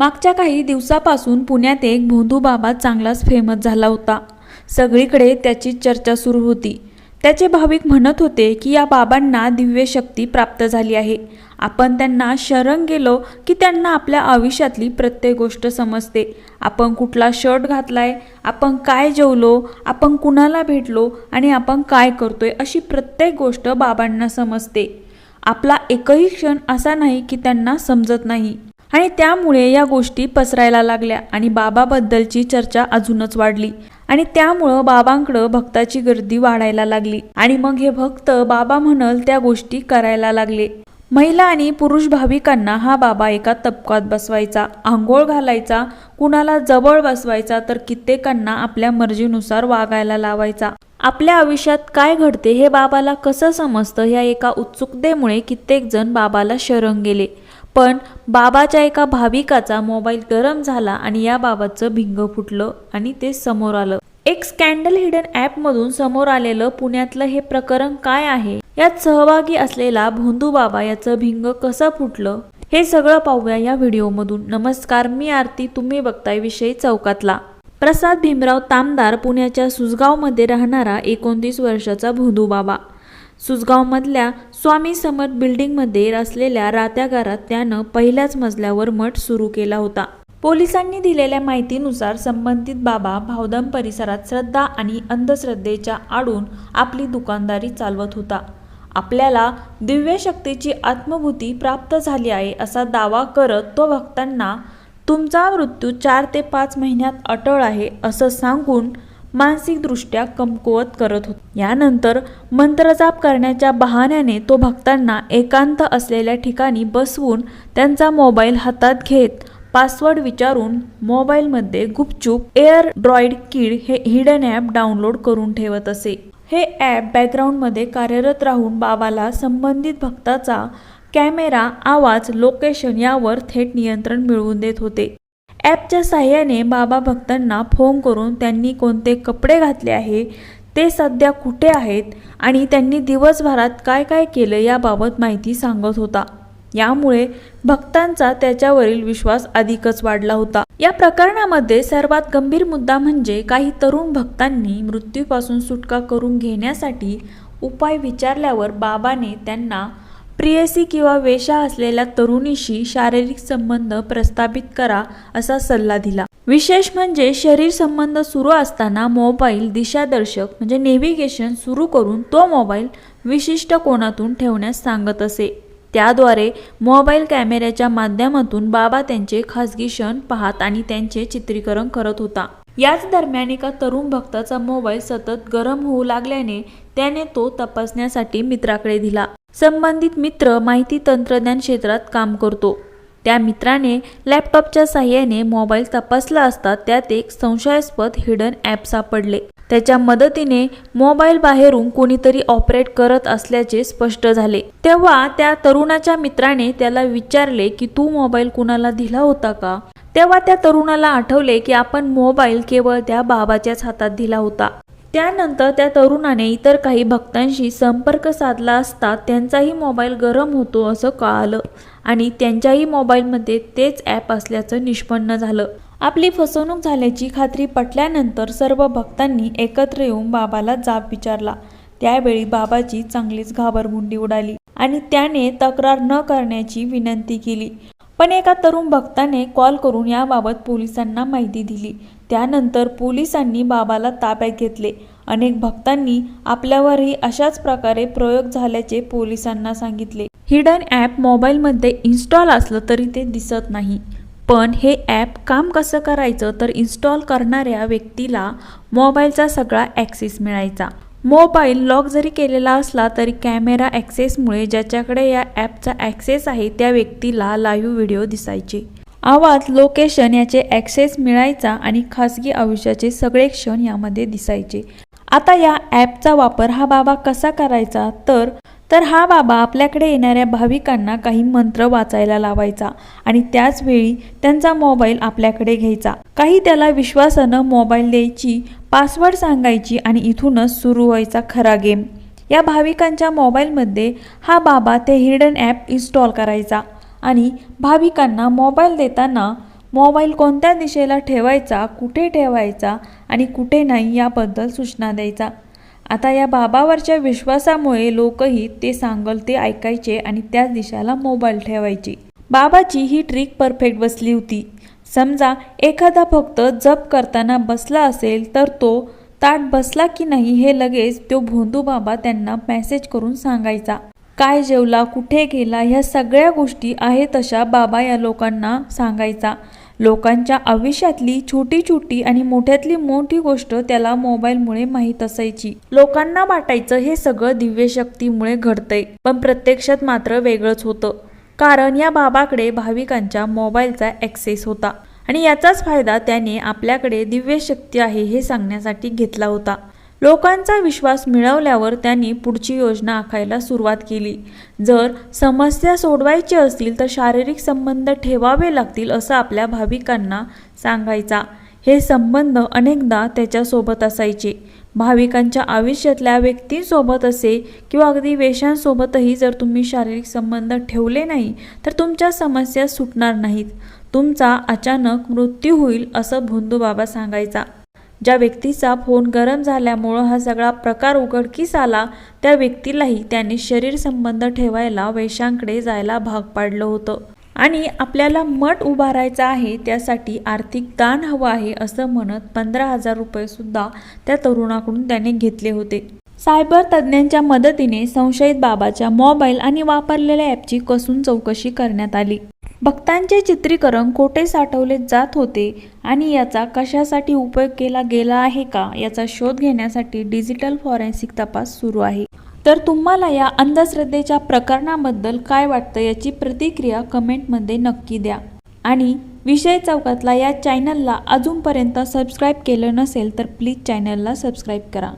मागच्या काही दिवसापासून पुण्यात एक भोंदू बाबा चांगलाच फेमस झाला होता. सगळीकडे त्याची चर्चा सुरू होती. त्याचे भाविक म्हणत होते की या बाबांना दिव्य शक्ती प्राप्त झाली आहे. आपण त्यांना शरण गेलो की त्यांना आपल्या आयुष्यातली प्रत्येक गोष्ट समजते. आपण कुठला शर्ट घातलाय आपण काय जेवलो आपण कुणाला भेटलो आणि आपण काय करतोय अशी प्रत्येक गोष्ट बाबांना समजते. आपला एकही क्षण असा नाही की त्यांना समजत नाही. आणि त्यामुळे या गोष्टी पसरायला लागल्या आणि बाबाबद्दलची चर्चा अजूनच वाढली. आणि त्यामुळं बाबांकडं भक्ताची गर्दी वाढायला लागली. आणि मग हे भक्त बाबा म्हणल त्या गोष्टी करायला लागले. महिला आणि पुरुष भाविकांना हा बाबा एका तपकात बसवायचा आंघोळ घालायचा कुणाला जवळ बसवायचा तर कित्येकांना आपल्या मर्जीनुसार वागायला लावायचा. आपल्या आयुष्यात काय घडते हे बाबाला कसं समजतं ह्या एका उत्सुकतेमुळे कित्येक जण बाबाला शरण गेले. पण बाबाच्या एका भाविकाचा मोबाईल गरम झाला आणि या बाबाचं भिंग फुटलं आणि ते समोर आलं. एक स्कॅन्डल हिडन ॲपमधून समोर आलेलं पुण्यातलं हे प्रकरण काय आहे? यात सहभागी असलेला भोंदू बाबा याचं भिंग कसं फुटलं? हे सगळं पाहूया या व्हिडिओमधून. नमस्कार मी आरती. तुम्ही बघताय विषयी चौकातला. प्रसाद भीमराव तामदार पुण्याच्या सुजगावमध्ये राहणारा एकोणतीस वर्षाचा भोंदू बाबा सुसगावमधल्या स्वामी समर्थ बिल्डिंगमध्ये असलेल्या रात्यागारात त्यानं पहिल्याच मजल्यावर मठ सुरू केला होता. पोलिसांनी दिलेल्या माहितीनुसार संबंधित बाबा भावदम परिसरात श्रद्धा आणि अंधश्रद्धेच्या आडून आपली दुकानदारी चालवत होता. आपल्याला दिव्य शक्तीची आत्मभूती प्राप्त झाली आहे असा दावा करत तो भक्तांना तुमचा मृत्यू चार ते पाच महिन्यात अटळ आहे असं सांगून मानसिकदृष्ट्या कमकुवत करत होता. यानंतर मंत्रजाप करण्याच्या बहाण्याने तो भक्तांना एकांत असलेल्या ठिकाणी बसवून त्यांचा मोबाईल हातात घेत पासवर्ड विचारून मोबाईलमध्ये गुपचूप एअर ड्रॉइड किड हे हिडन ॲप डाउनलोड करून ठेवत असे. हे ॲप बॅकग्राऊंडमध्ये कार्यरत राहून बाबाला संबंधित भक्ताचा कॅमेरा आवाज लोकेशन यावर थेट नियंत्रण मिळवून देत होते. ॲपच्या साह्याने बाबा भक्तांना फोन करून त्यांनी कोणते कपडे घातले आहे ते सध्या कुठे आहेत आणि त्यांनी दिवसभरात काय काय केलं याबाबत माहिती सांगत होता. यामुळे भक्तांचा त्याच्यावरील विश्वास अधिकच वाढला होता. या प्रकरणामध्ये सर्वात गंभीर मुद्दा म्हणजे काही तरुण भक्तांनी मृत्यूपासून सुटका करून घेण्यासाठी उपाय विचारल्यावर बाबाने त्यांना प्रियसी किंवा वेशा असलेल्या तरुणीशी शारीरिक संबंध प्रस्थापित करा असा सल्ला दिला. विशेष म्हणजे शरीर संबंध सुरू असताना मोबाईल दिशादर्शक म्हणजे नेव्हिगेशन सुरू करून तो मोबाईल विशिष्ट कोणातून ठेवण्यास सांगत असे. त्याद्वारे मोबाईल कॅमेऱ्याच्या माध्यमातून बाबा त्यांचे खासगी क्षण पाहत आणि त्यांचे चित्रीकरण करत होता. याच दरम्यान एका तरुण भक्ताचा मोबाईल सतत गरम होऊ लागल्याने त्याने तो तपासण्यासाठी मित्राकडे दिला. संबंधित मित्र माहिती तंत्रज्ञान क्षेत्रात काम करतो. त्या मित्राने लॅपटॉपच्या साह्याने मोबाईल तपासला असता त्यात एक संशयास्पद हिडन ॲप सापडले. त्याच्या मदतीने मोबाईल बाहेरून कोणीतरी ऑपरेट करत असल्याचे स्पष्ट झाले. तेव्हा त्या तरुणाच्या मित्राने त्याला विचारले की तू मोबाईल कुणाला दिला होता का? तेव्हा त्या तरुणाला आठवले की आपण मोबाईल केवळ त्या बाबाच्याच हातात दिला होता. त्यानंतर त्या तरुणाने इतर काही भक्तांशी संपर्क साधला असता त्यांचाही मोबाईल गरम होतो असं कळालं आणि त्यांच्याही मोबाईलमध्ये तेच ॲप असल्याचं निष्पन्न झालं. आपली फसवणूक झाल्याची खात्री पटल्यानंतर सर्व भक्तांनी एकत्र येऊन बाबाला जाब विचारला. त्यावेळी बाबाची चांगलीच घाबरगुंडी उडाली आणि त्याने तक्रार न करण्याची विनंती केली. पण एका तरुण भक्ताने कॉल करून याबाबत पोलिसांना माहिती दिली. त्यानंतर पोलिसांनी बाबाला ताब्यात घेतले. अनेक भक्तांनी आपल्यावरही अशाच प्रकारे प्रयोग झाल्याचे पोलिसांना सांगितले. हिडन ॲप मोबाईलमध्ये इन्स्टॉल असलं तरी ते दिसत नाही. पण हे ॲप काम कसं करायचं तर इन्स्टॉल करणाऱ्या व्यक्तीला मोबाईलचा सगळा ॲक्सेस मिळायचा. मोबाईल लॉक जरी केलेला असला तरी कॅमेरा ॲक्सेसमुळे ज्याच्याकडे या ॲपचा ॲक्सेस आहे त्या व्यक्तीला लाईव्ह व्हिडिओ दिसायचे. आवाज लोकेशन याचे ॲक्सेस मिळायचा आणि खासगी आयुष्याचे सगळे क्षण यामध्ये दिसायचे. आता या ॲपचा वापर हा बाबा कसा करायचा? तर तर हा बाबा आपल्याकडे येणाऱ्या भाविकांना काही मंत्र वाचायला लावायचा आणि त्याचवेळी त्यांचा मोबाईल आपल्याकडे घ्यायचा. काही त्याला विश्वासानं मोबाईल द्यायची पासवर्ड सांगायची आणि इथूनच सुरू व्हायचा खरा गेम. या भाविकांच्या मोबाईलमध्ये हा बाबा ते हिडन ॲप इन्स्टॉल करायचा आणि भाविकांना मोबाईल देताना मोबाईल कोणत्या दिशेला ठेवायचा कुठे ठेवायचा आणि कुठे नाही याबद्दल सूचना द्यायचा. आता या बाबावरच्या विश्वासामुळे लोकही ते सांगल ते ऐकायचे आणि त्याच दिशाला मोबाईल ठेवायचे. बाबाची ही ट्रिक परफेक्ट बसली होती. समजा एखादा भक्त जप करताना बसला असेल तर तो ताट बसला की नाही हे लगेच तो भोंदू बाबा त्यांना मेसेज करून सांगायचा. काय जेवला कुठे गेला ह्या सगळ्या गोष्टी आहे तशा बाबा या लोकांना सांगायचा. लोकांच्या आयुष्यातली छोटी छोटी आणि मोठ्यातली मोठी गोष्ट त्याला मोबाईलमुळे माहीत असायची. लोकांना वाटायचं हे सगळं दिव्य शक्तीमुळे घडतंय पण प्रत्यक्षात मात्र वेगळंच होतं. कारण या बाबाकडे भाविकांच्या मोबाईलचा ॲक्सेस होता आणि याचाच फायदा त्याने आपल्याकडे दिव्य शक्ती आहे हे सांगण्यासाठी घेतला होता. लोकांचा विश्वास मिळवल्यावर त्यांनी पुढची योजना आखायला सुरुवात केली. जर समस्या सोडवायची असतील तर शारीरिक संबंध ठेवावे लागतील असं आपल्या भाविकांना सांगायचा. हे संबंध अनेकदा त्याच्यासोबत असायचे. भाविकांच्या आयुष्यातल्या व्यक्तींसोबत असे किंवा अगदी वेशांसोबतही जर तुम्ही शारीरिक संबंध ठेवले नाही तर तुमच्या समस्या सुटणार नाहीत. तुमचा अचानक मृत्यू होईल असं भोंदूबाबा सांगायचा. ज्या व्यक्तीचा फोन गरम झाल्यामुळं हा सगळा प्रकार उघडकीस आला त्या व्यक्तीलाही त्याने शरीर संबंध ठेवायला वैशांकडे जायला भाग पाडलं होतं. आणि आपल्याला मठ उभारायचा आहे त्यासाठी आर्थिक दान हवं आहे असं म्हणत पंधरा हजार रुपये सुद्धा त्या तरुणाकडून त्याने घेतले होते. सायबर तज्ज्ञांच्या मदतीने संशयित बाबाच्या मोबाईल आणि वापरलेल्या ॲपची कसून चौकशी करण्यात आली. भक्तांचे चित्रीकरण कोठे साठवले जात होते आणि याचा कशासाठी उपयोग केला गेला आहे का याचा शोध घेण्यासाठी डिजिटल फॉरेन्सिक तपास सुरू आहे. तर तुम्हाला या अंधश्रद्धेच्या प्रकरणाबद्दल काय वाटतं याची प्रतिक्रिया कमेंटमध्ये नक्की द्या. आणि विषय चौकातला या चॅनलला अजूनपर्यंत सबस्क्राईब केलं नसेल तर प्लीज चॅनलला सबस्क्राईब करा.